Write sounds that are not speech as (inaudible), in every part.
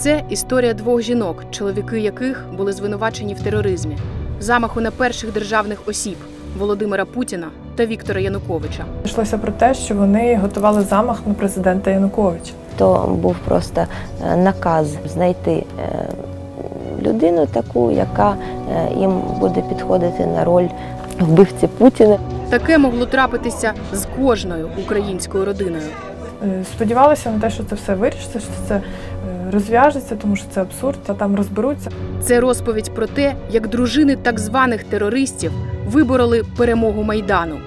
Це історія двох жінок, чоловіки яких були звинувачені в тероризмі, замаху на перших державних осіб Володимира Путіна та Віктора Януковича. Йшлося про те, що вони готували замах на президента Януковича. То був просто е, наказ знайти е, людину таку, яка е, їм буде підходити на роль вбивці Путіна. Таке могло трапитися з кожною українською родиною. Сподівалися на те, що це все вирішиться, що це розв'яжеться, тому що це абсурд, а там розберуться. Це розповідь про те, як дружини так званих терористів вибороли перемогу майдану.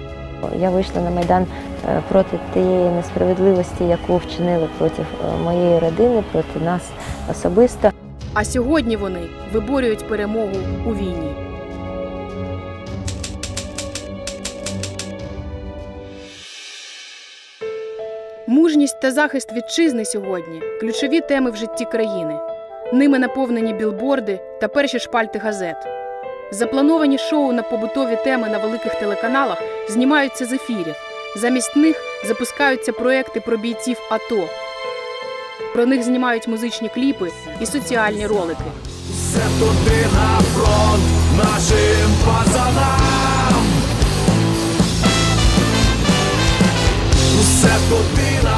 Я вийшла на майдан е, проти тієї несправедливості, яку вчинили проти е, моєї родини, проти нас особисто. А сьогодні вони виборюють перемогу у війні. Мужність та захист вітчизни сьогодні ключові теми в житті країни. Ними наповнені білборди та перші шпальти газет. Заплановані шоу на побутові теми на великих телеканалах знімаються з ефірів. Замість них запускаються проекти про бійців АТО. Про них знімають музичні кліпи і соціальні ролики. Все туди на фронт нашим пацанам. Все туди на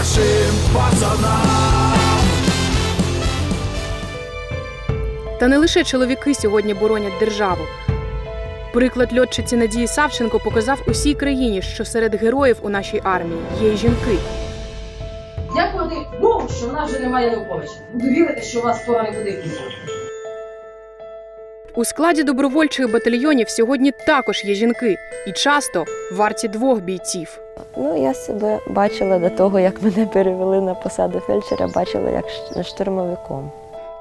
нашим пацанам. Та не лише чоловіки сьогодні боронять державу. Приклад льотчиці Надії Савченко показав усій країні, що серед героїв у нашій армії є й жінки. Дякувати Богу, що в нас вже немає Януковича. Буду вірити, що у вас скоро не буде. У складі добровольчих батальйонів сьогодні також є жінки, і часто варті двох бійців. Ну, я себе бачила до того, як мене перевели на посаду фельдшера, бачила як штурмовиком.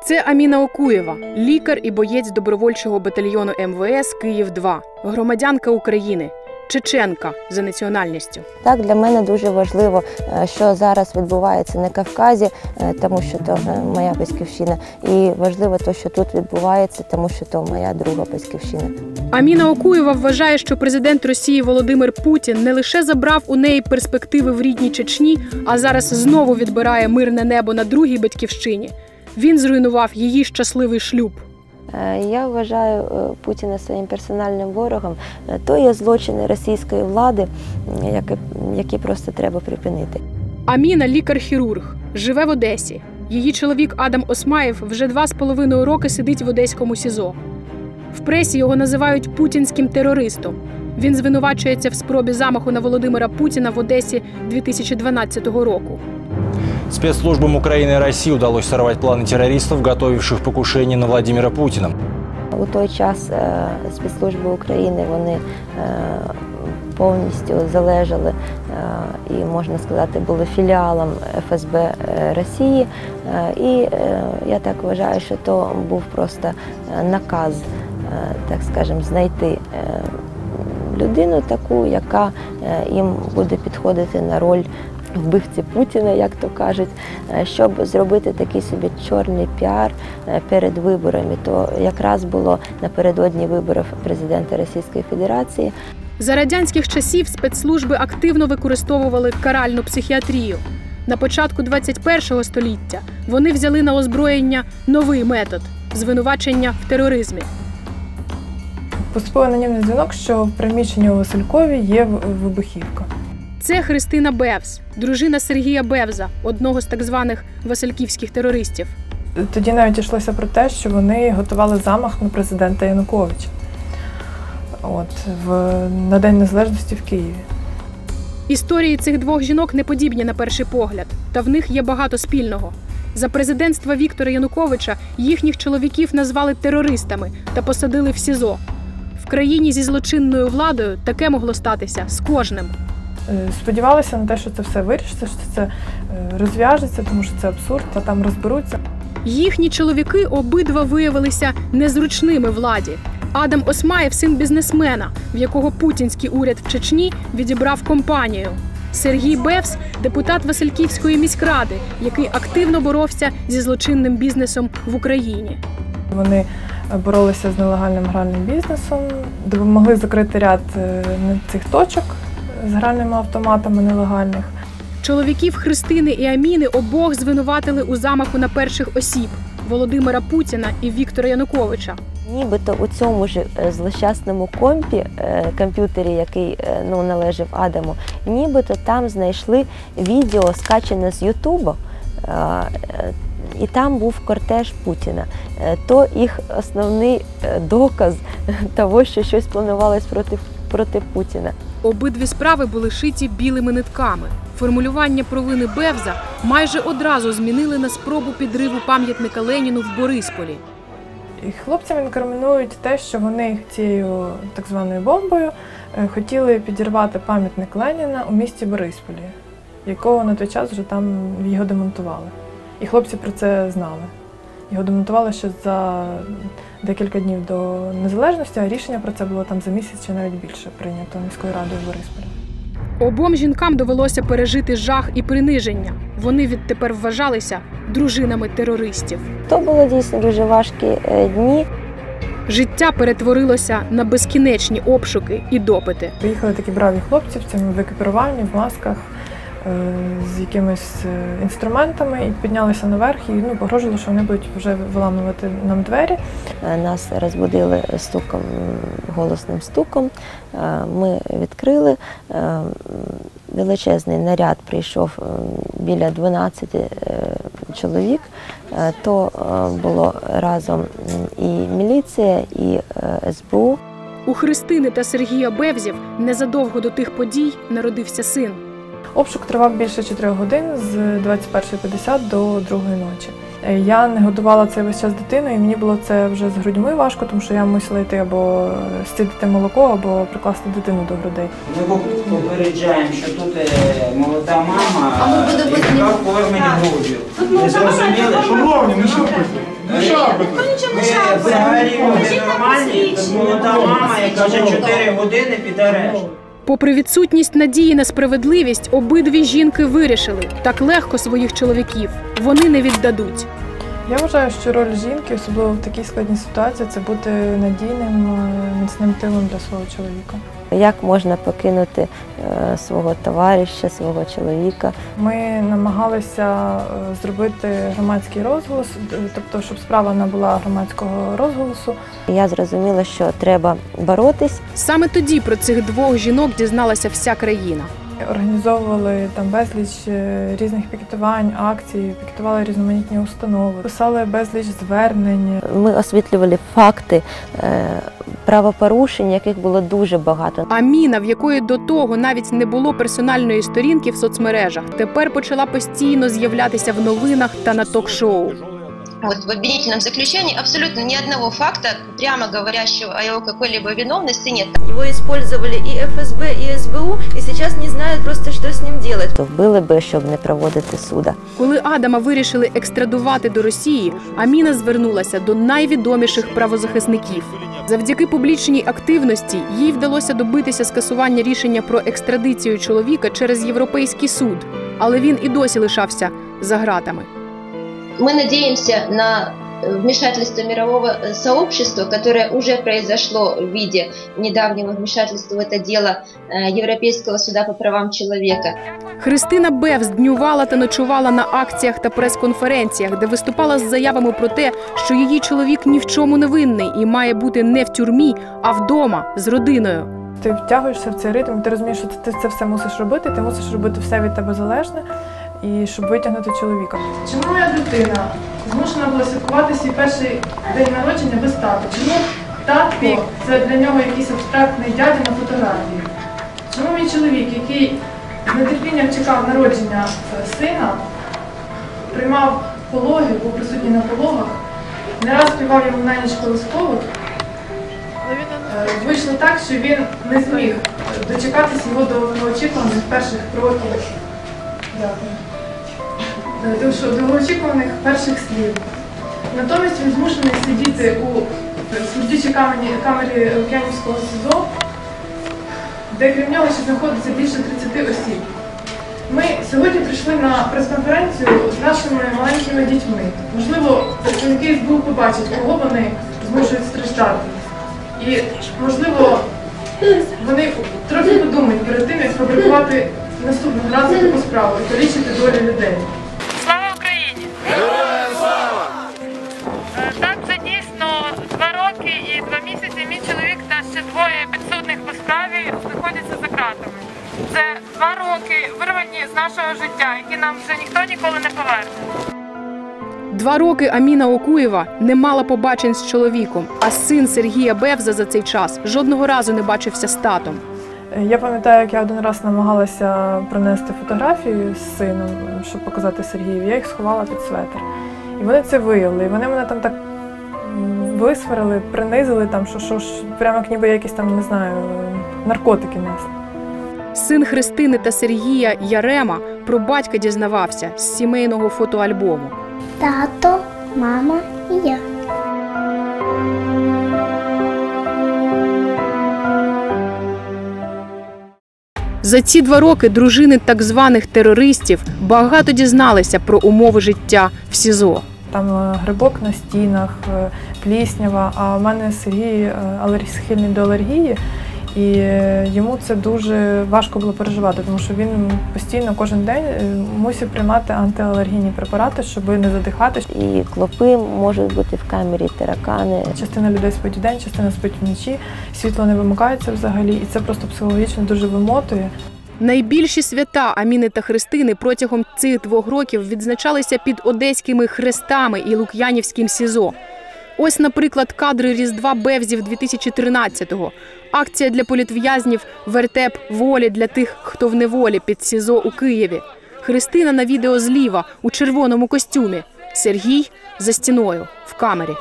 Це Аміна Окуєва, лікар і боєць добровольчого батальйону МВС Київ 2 громадянка України, чеченка за національністю. Так, для мене дуже важливо, е, що зараз відбувається на Кавказі, е, тому що то е, моя батьківщина, і важливо те, що тут відбувається, тому що то моя друга батьківщина. Аміна Окуєва вважає, що президент Росії Володимир Путін не лише забрав у неї перспективи в рідній Чечні, а зараз знову відбирає мирне небо на другій батьківщині. Він зруйнував її щасливий шлюб. Е, Я вважаю е, Путіна своїм персональним ворогом. Е, То є злочини російської влади, які, просто треба припинити. Аміна лікар-хірург, живе в Одесі. Її чоловік Адам Осмаєв вже два з половиною роки сидить в одеському СІЗО. В пресі його називають путінським терористом. Він звинувачується в спробі замаху на Володимира Путіна в Одесі 2012 року. Спецслужбам Украины и России удалось сорвать планы террористов, готовивших покушение на Владимира Путина. У той час е, спецслужби України вони е, повністю залежали е, і, можна сказати, були філіалом ФСБ Росії. І я так вважаю, що то був просто наказ, так скажемо, знайти людину таку, яка їм буде підходити на роль. Вбивці Путіна, як то кажуть, е, щоб зробити такий собі чорний піар е, перед виборами, то якраз було напередодні виборів президента Російської Федерації. За радянських часів спецслужби активно використовували каральну психіатрію. На початку 21-го століття вони взяли на озброєння новий метод звинувачення в тероризмі. Поступив анонімний дзвінок, що в приміщенні у Василькові є в- вибухівка. Це Христина Бевз, дружина Сергія Бевза, одного з так званих васильківських терористів. Тоді навіть йшлося про те, що вони готували замах на президента Януковича. От, в, на День Незалежності в Києві. Історії цих двох жінок не подібні на перший погляд, та в них є багато спільного. За президентства Віктора Януковича їхніх чоловіків назвали терористами та посадили в СІЗО. В країні зі злочинною владою таке могло статися з кожним. Е, Сподівалися на те, що це все вирішиться, що це е, розв'яжеться, тому що це абсурд, а там розберуться. Їхні чоловіки обидва виявилися незручними владі. Адам Осмаєв син бізнесмена, в якого путінський уряд в Чечні відібрав компанію. Сергій Бевс депутат Васильківської міськради, який активно боровся зі злочинним бізнесом в Україні. Вони боролися з нелегальним гральним бізнесом, допомогли закрити ряд е, цих точок з гральними автоматами нелегальних. Чоловіків Христини і Аміни обох звинуватили у замаху на перших осіб Володимира Путіна і Віктора Януковича. Нібито у цьому ж е, злощасному компі, е, комп'ютері, який е, ну, належав Адаму, нібито там знайшли відео, скачане з Ютубу, і там був кортеж Путіна. То їх основний доказ (laughs) того, що щось планувалось проти, проти Путіна. Обидві справи були шиті білими нитками. Формулювання провини Бевза майже одразу змінили на спробу підриву пам'ятника Леніну в Борисполі. Хлопцям інкримінують те, що вони цією так званою бомбою е, хотіли підірвати пам'ятник Леніна у місті Борисполі, якого на той час вже там його демонтували. І хлопці про це знали. Його демонтували ще за декілька днів до незалежності, а рішення про це було там за місяць чи навіть більше прийнято міською радою в Борисполі. Обом жінкам довелося пережити жах і приниження. Вони відтепер вважалися дружинами терористів. То були дійсно дуже важкі е, дні. Життя перетворилося на безкінечні обшуки і допити. Приїхали такі браві хлопці в цьому в екіпіруванні, в масках, з якимись е, інструментами, і піднялися наверх і ну, погрожували, що вони будуть вже виламувати нам двері. Е, Нас розбудили стуком, голосним стуком. Е, Ми відкрили. Е, Величезний наряд прийшов е, біля 12 е, чоловік. Е, То е, було разом і міліція, і е, СБУ. У Христини та Сергія Бевзів незадовго до тих подій народився син. Обшук тривав більше 4 годин з 21.50 до 2 ночі. Е, Я не годувала цей весь час дитину, і мені було це вже з грудьми важко, тому що я мусила йти або стідити молоко, або прикласти дитину до грудей. Ми попереджаємо, що тут е, молода мама, А ми будемо яка формі груддю. Ви зрозуміли? Шановні, не шапайте. Не шапайте. Не взагалі нормальні, молода мама, яка вже Посвідчення. 4 години під арешт. Попри відсутність надії на справедливість, обидві жінки вирішили так легко своїх чоловіків вони не віддадуть. Я вважаю, що роль жінки, особливо в такій складній ситуації, це бути надійним, е, міцним тилом для свого чоловіка. Як можна покинути е, свого товариша, свого чоловіка? Ми намагалися е, зробити громадський розголос, е, тобто, щоб справа не була громадського розголосу. Я зрозуміла, що треба боротись. Саме тоді про цих двох жінок дізналася вся країна. Організовували там безліч е, різних пікетувань, акцій, пікетували різноманітні установи, писали безліч звернень. Ми освітлювали факти е, правопорушень, яких було дуже багато. Аміна, в якої до того навіть не було персональної сторінки в соцмережах, тепер почала постійно з'являтися в новинах та на ток-шоу. Вот в обвинительном заключении абсолютно ни одного факта, прямо говорящего о его какой-либо виновности, нет. Его использовали и ФСБ, и СБУ, и сейчас не знают просто, что с ним делать. То вбили би, щоб не проводити суда. Коли Адама вирішили екстрадувати до Росії, Аміна звернулася до найвідоміших правозахисників. Завдяки публічній активності їй вдалося добитися скасування рішення про екстрадицію чоловіка через європейський суд, але він і досі лишався за ґратами. Мы надеемся на э, вмешательство мирового э, сообщества, которое уже произошло в виде недавнего вмешательства в это дело э, Европейского суда по правам человека. Христина Бевз днювала та ночувала на акціях та прес-конференціях, де виступала з заявами про те, що її чоловік ні в чому не винний і має бути не в тюрмі, а вдома з родиною. Ти втягуєшся в цей ритм, ти розумієш, що ти це все мусиш робити, ти мусиш робити все від тебе залежне, і щоб витягнути чоловіка. Чому моя дитина змушена була святкувати свій перший день народження без тата? Чому татко це для нього якийсь абстрактний дядя на фотографії? Чому мій чоловік, який з нетерпінням чекав народження е, сина, приймав пологи, був присутній на пологах, не раз співав йому на ніч колискову, Е, Вийшло так, що він не зміг дочекатися його довгоочікуваних перших кроків. Дякую. Е, Дуже довгоочікуваних перших слів. Натомість він змушений сидіти у суддючій камері, камері Лук'янівського СІЗО, де крім нього ще знаходиться більше 30 осіб. Ми сьогодні прийшли на прес-конференцію з нашими маленькими дітьми. Можливо, працівники СБУ побачать, кого вони змушують страждати. І, можливо, вони трохи подумають перед тим, як фабрикувати наступних раз за таку справу і полічити долі людей. Ґратами. Це два роки вирвані з нашого життя, які нам вже ніхто ніколи не поверне. Два роки Аміна Окуєва не мала побачень з чоловіком, а син Сергія Бевза за цей час жодного разу не бачився з татом. Е, Я пам'ятаю, як я один раз намагалася принести фотографію з сином, щоб показати Сергію. Я їх сховала під светр. І вони це виявили. І вони мене там так висварили, принизили, там, що, що ж, прямо як ніби якісь там, не знаю, наркотики несли. Син Христини та Сергія Ярема про батька дізнавався з сімейного фотоальбому. Тато, мама і я. За ці два роки дружини так званих терористів багато дізналися про умови життя в СІЗО. Там е, грибок на стінах, е, пліснява. А в мене Сергій е, схильний до алергії, і е, йому це дуже важко було переживати, тому що він постійно кожен день е, мусив приймати антиалергійні препарати, щоб не задихатись. І клопи можуть бути в камері, таракани. Частина людей спить вдень, частина спить вночі, світло не вимикається взагалі, і це просто психологічно дуже вимотує. Найбільші свята Аміни та Христини протягом цих двох років відзначалися під одеськими хрестами і Лук'янівським СІЗО. Ось, наприклад, кадри Різдва Бевзів 2013-го. Акція для політв'язнів Вертеп волі для тих, хто в неволі під СІЗО у Києві. Христина на відео зліва у червоному костюмі. Сергій за стіною в камері.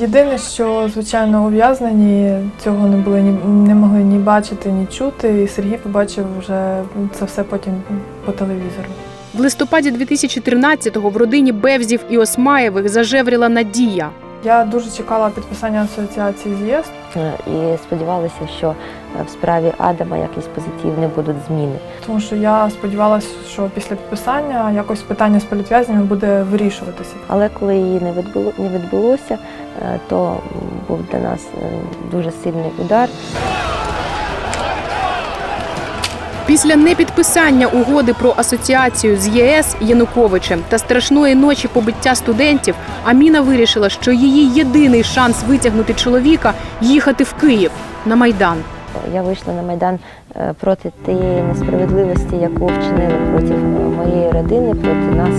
Єдине, що звичайно ув'язнені цього не були ні не могли ні бачити, ні чути. І Сергій побачив вже це все потім по телевізору. В листопаді 2013-го в родині Бевзів і Осмаєвих зажевріла надія. Я дуже чекала підписання асоціації з ЄС. Е, І сподівалася, що в справі Адама якісь позитивні будуть зміни. Тому що я сподівалася, що після підписання якось питання з політв'язнями буде вирішуватися. Але коли її не відбуло не відбулося, е, то був для нас е, дуже сильний удар. Після непідписання угоди про асоціацію з ЄС Януковичем та страшної ночі побиття студентів, Аміна вирішила, що її єдиний шанс витягнути чоловіка їхати в Київ на майдан. Я вийшла на майдан е, проти тієї несправедливості, яку вчинили проти е, моєї родини, проти нас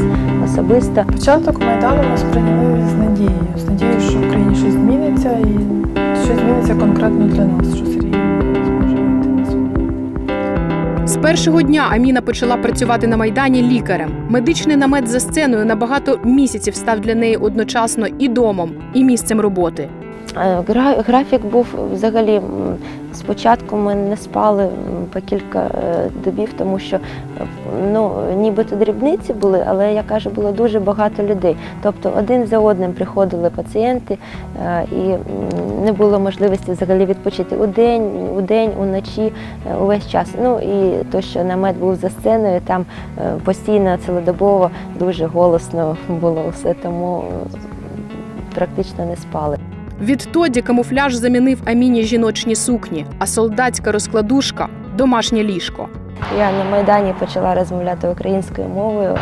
особисто. Початок майдану ми сприйняли з надією, з надією, що в країні щось зміниться і щось зміниться конкретно для нас, що Сергій зможе вийти на свободу. З першого дня Аміна почала працювати на майдані лікарем. Медичний намет за сценою на багато місяців став для неї одночасно і домом, і місцем роботи. Е, гра- Графік був взагалі спочатку ми не спали по кілька е, добів, тому що е, ну нібито дрібниці були, але я кажу, було дуже багато людей. Тобто один за одним приходили пацієнти, і не було можливості взагалі відпочити у день, у день, уночі, увесь час. Ну і то, що намет був за сценою, там постійно цілодобово дуже голосно було все, тому практично не спали. Відтоді камуфляж замінив Аміні жіночні сукні, а солдатська розкладушка домашнє ліжко. Я на Майдані почала розмовляти українською мовою, е,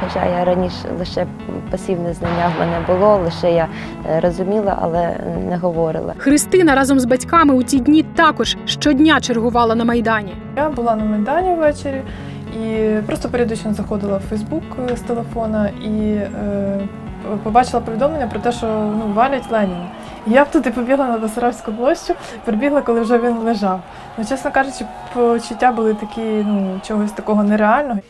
хоча я раніше лише пасивне знання в мене було, лише я е, розуміла, але не говорила. Христина разом з батьками у ті дні також щодня чергувала на майдані. Я була на Майдані ввечері і просто періодично заходила в Фейсбук е, з телефона і е, побачила повідомлення про те, що ну, валять Леніна. І я б туди побігла на Басаравську площу, прибігла, коли вже він лежав. Ну, чесно кажучи, почуття були такі, ну, чогось такого нереального.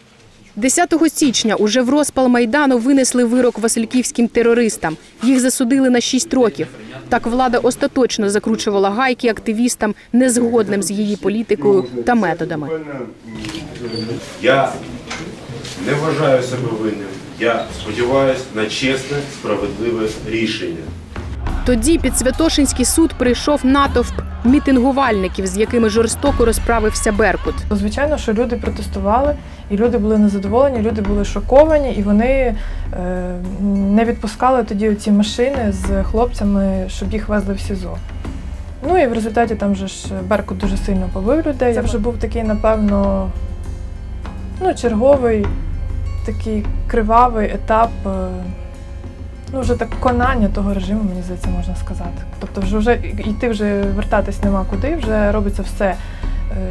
10 січня уже в розпал майдану винесли вирок васильківським терористам. Їх засудили на 6 років. Так влада остаточно закручувала гайки активістам, незгодним з її політикою та методами. Я не вважаю себе винним. Я сподіваюся на чесне, справедливе рішення. Тоді під Святошинський суд прийшов натовп мітингувальників, з якими жорстоко розправився Беркут. Звичайно, що люди протестували, і люди були незадоволені, люди були шоковані, і вони е, не відпускали тоді ці машини з хлопцями, щоб їх везли в СІЗО. Ну і в результаті там же ж Беркут дуже сильно побив людей. Це вже був такий, напевно, ну, черговий, такий кривавий етап. Ну, вже так конання того режиму, мені здається, можна сказати. Тобто, вже вже йти вже вертатись нема куди, вже робиться все.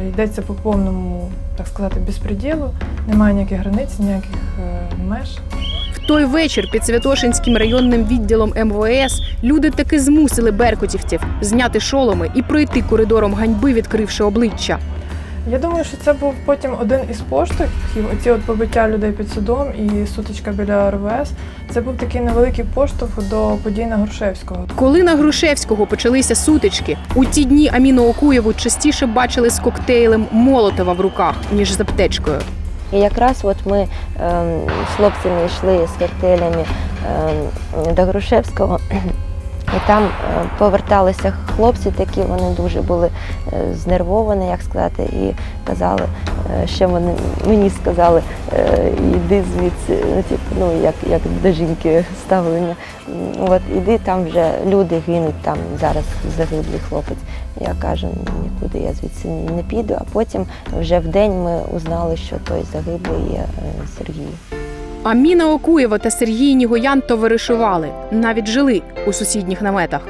е, Йдеться по повному, так сказати, безпреділу, немає ніяких границь, ніяких е, меж. В той вечір під Святошинським районним відділом МВС люди таки змусили беркутівців зняти шоломи і пройти коридором ганьби, відкривши обличчя. Я думаю, що це був потім один із поштовхів, оці от побиття людей під судом і сутичка біля РВС. Це був такий невеликий поштовх до подій на Грушевського. Коли на Грушевського почалися сутички, у ті дні Аміну Окуєву частіше бачили з коктейлем Молотова в руках, ніж з аптечкою. І якраз от ми ем, з хлопцями йшли з коктейлями ем, до Грушевського, і там е, поверталися хлопці такі, вони дуже були е, знервовані, як сказати, і казали, е, ще вони мені сказали, йди звідси, ну, типу, ну як, як до жінки ставлення. От іди, там вже люди гинуть, там зараз загиблий хлопець. Я кажу, нікуди я звідси не піду. А потім вже в день ми узнали, що той загиблий є Сергій. Аміна Окуєва та Сергій Нігоян товаришували, навіть жили у сусідніх наметах.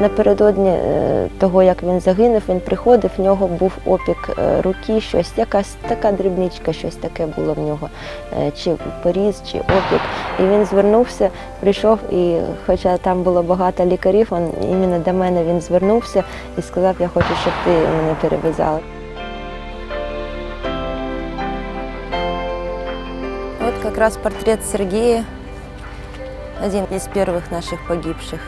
Напередодні е, того, як він загинув, він приходив, в нього був опік е, руки, щось, якась така дрібничка, щось таке було в нього, е, чи поріз, чи опік. І він звернувся, прийшов, і хоча там було багато лікарів, він, іменно до мене він звернувся і сказав, я хочу, щоб ти мене перев'язала. Как раз портрет Сергея, один из первых наших погибших.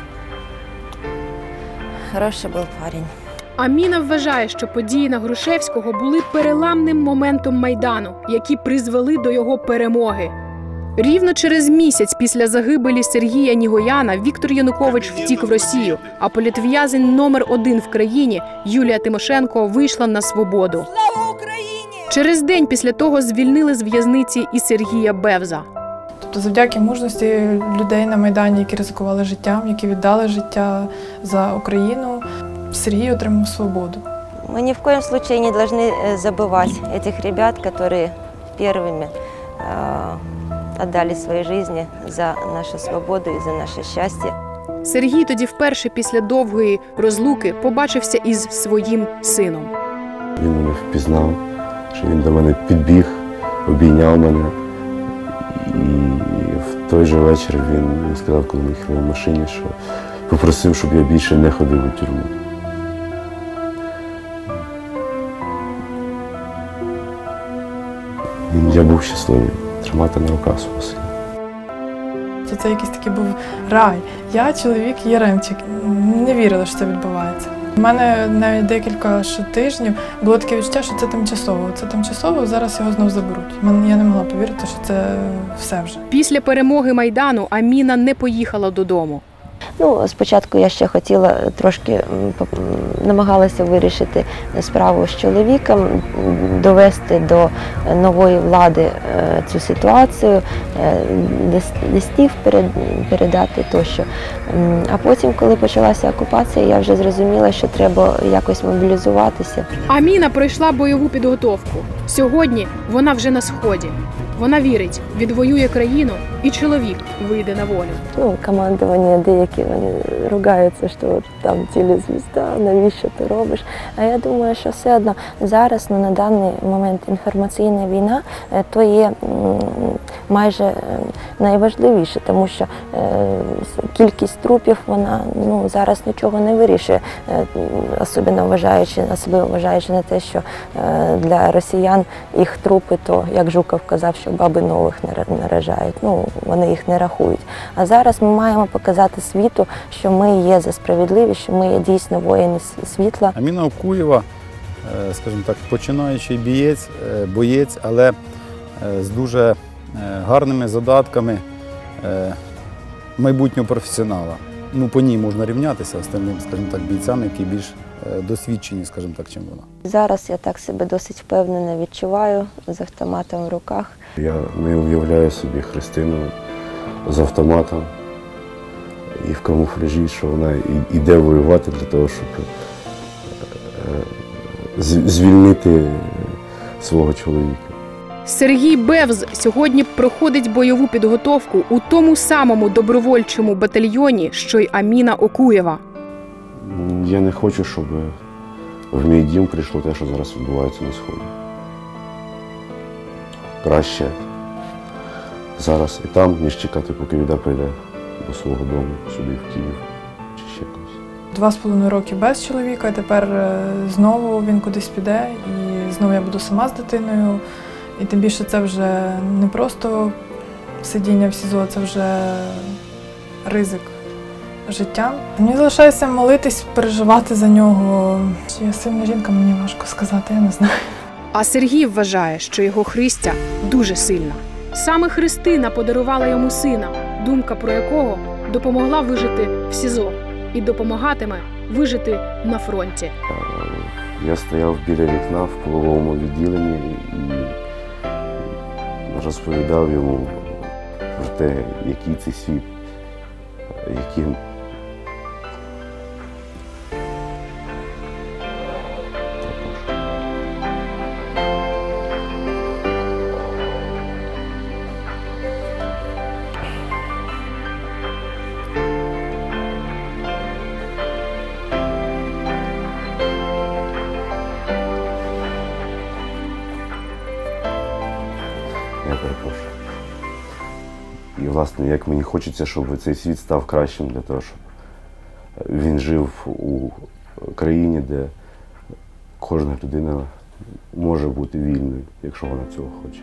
Хороший был парень. Аміна вважає, що події на Грушевського були переламним моментом майдану, які призвели до його перемоги. Рівно через місяць після загибелі Сергія Нігояна Віктор Янукович втік в Росію, а політв'язень номер один в країні Юлія Тимошенко вийшла на свободу. Через день після того звільнили з в'язниці і Сергія Бевза. Тобто, завдяки мужності людей на Майдані, які ризикували життям, які віддали життя за Україну, Сергій отримав свободу. Мы ни в коем случае не должны э, забывать этих ребят, которые первыми э, отдали свои жизни за нашу свободу и за наше счастье. Сергій тоді вперше після довгої розлуки побачився із своїм сином. Він мене впізнав, що він до мене підбіг, обійняв мене. І в той же вечір він сказав, коли ми їхали в машині, що попросив, щоб я більше не ходив у тюрму. Я був щасливий тримати на руках свого сина. То це якийсь такий був рай. Я чоловік Яремчик. Не вірила, що це відбувається. У мене навіть декілька тижнів було таке відчуття, що це тимчасово. Це тимчасово, зараз його знов заберуть. Я не могла повірити, що це все вже. Після перемоги майдану Аміна не поїхала додому. Ну, спочатку я ще хотіла трошки намагалася вирішити справу з чоловіком, довести до нової влади е, цю ситуацію, е, лис- листів передати тощо. А потім, коли почалася окупація, я вже зрозуміла, що треба якось мобілізуватися. Аміна пройшла бойову підготовку. Сьогодні вона вже на сході. Вона вірить, відвоює країну, і чоловік вийде на волю. Ну, командування деякі ругаються, що там телезвізда, навіщо ти робиш. А я думаю, що все одно зараз ну, на даний момент інформаційна війна то є майже е, найважливіше, тому що е, кількість трупів вона ну, зараз нічого не вирішує, е, особливо вважаючи, особливо вважаючи на те, що е, для росіян їх трупи, то як Жуков казав, що баби нових нара- наражають. Ну вони їх не рахують. А зараз ми маємо показати світу, що ми є за справедливість, що ми є дійсно воїни світла. Аміна Окуєва, е, скажімо так, починаючий бієць, е, боєць, але е, з дуже гарними задатками майбутнього професіонала. ну, по ній можна рівнятися остальним, скажімо так, бійцям, які більш досвідчені, скажімо так, чим вона. Зараз я так себе досить впевнено відчуваю з автоматом в руках. Я не уявляю собі Христину з автоматом і в камуфляжі, що вона іде воювати для того, щоб е, звільнити свого чоловіка. Сергій Бевз сьогодні проходить бойову підготовку у тому самому добровольчому батальйоні, що й Аміна Окуєва. Я не хочу, щоб в мій дім прийшло те, що зараз відбувається на сході. Краще зараз і там, ніж чекати, поки віда прийде до свого дому, сюди, в Київ чи ще кудись. Два з половиною роки без чоловіка, і тепер е, знову він кудись піде, і знову я буду сама з дитиною. І тим більше це вже не просто сидіння в СІЗО, це вже ризик життя. Мені залишається молитись, переживати за нього. Чи я сильна жінка, мені важко сказати, я не знаю. А Сергій вважає, що його Христя дуже сильна. Саме Христина подарувала йому сина, думка про якого допомогла вижити в СІЗО і допомагатиме вижити на фронті. Е, Я стояв біля вікна в половому відділенні і розповідав йому про те, який це світ, яким І, як мені хочеться, щоб цей світ став кращим для того, щоб він жив у країні, де кожна людина може бути вільною, якщо вона цього хоче.